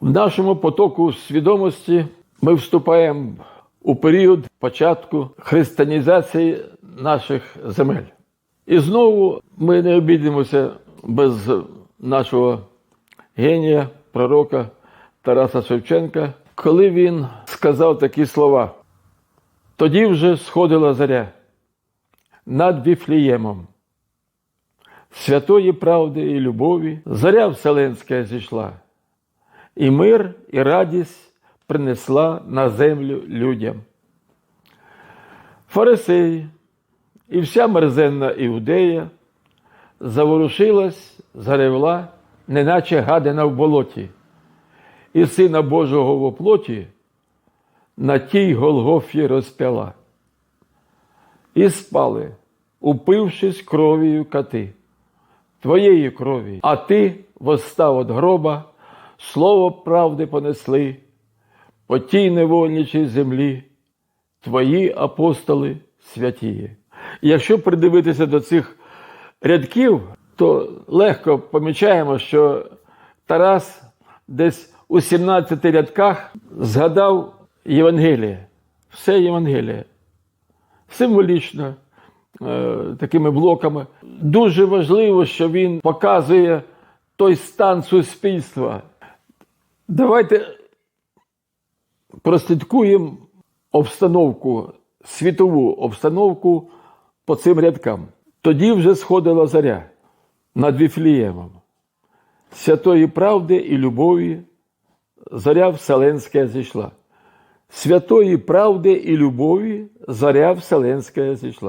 В нашому потоку свідомості ми вступаємо у період початку християнізації наших земель. І знову ми не обійдемося без нашого генія, пророка Тараса Шевченка, коли він сказав такі слова. Тоді вже сходила заря над Віфліємом. Святої правди і любові заря вселенська зійшла, і мир, і радість принесла на землю людям. Фарисеї і вся мерзенна іудея заворушилась, заревла, неначе гадина в болоті, і Сина Божого в оплоті на тій Голгофі розп'яла. І спали, упившись кров'ю кати, твоєї крові, а ти восстав від гроба, слово правди понесли, по тій невольничій землі, твої апостоли святії. І якщо придивитися до цих рядків, то легко помічаємо, що Тарас десь у 17 рядках згадав Євангеліє, все Євангеліє. Символічно, е, такими блоками. Дуже важливо, що він показує той стан суспільства. Давайте прослідкуємо обстановку, світову обстановку по цим рядкам. Тоді вже сходила заря над Віфліємом. Святої правди і любові заря вселенська зійшла. Святої правди і любові заря вселенська зійшла.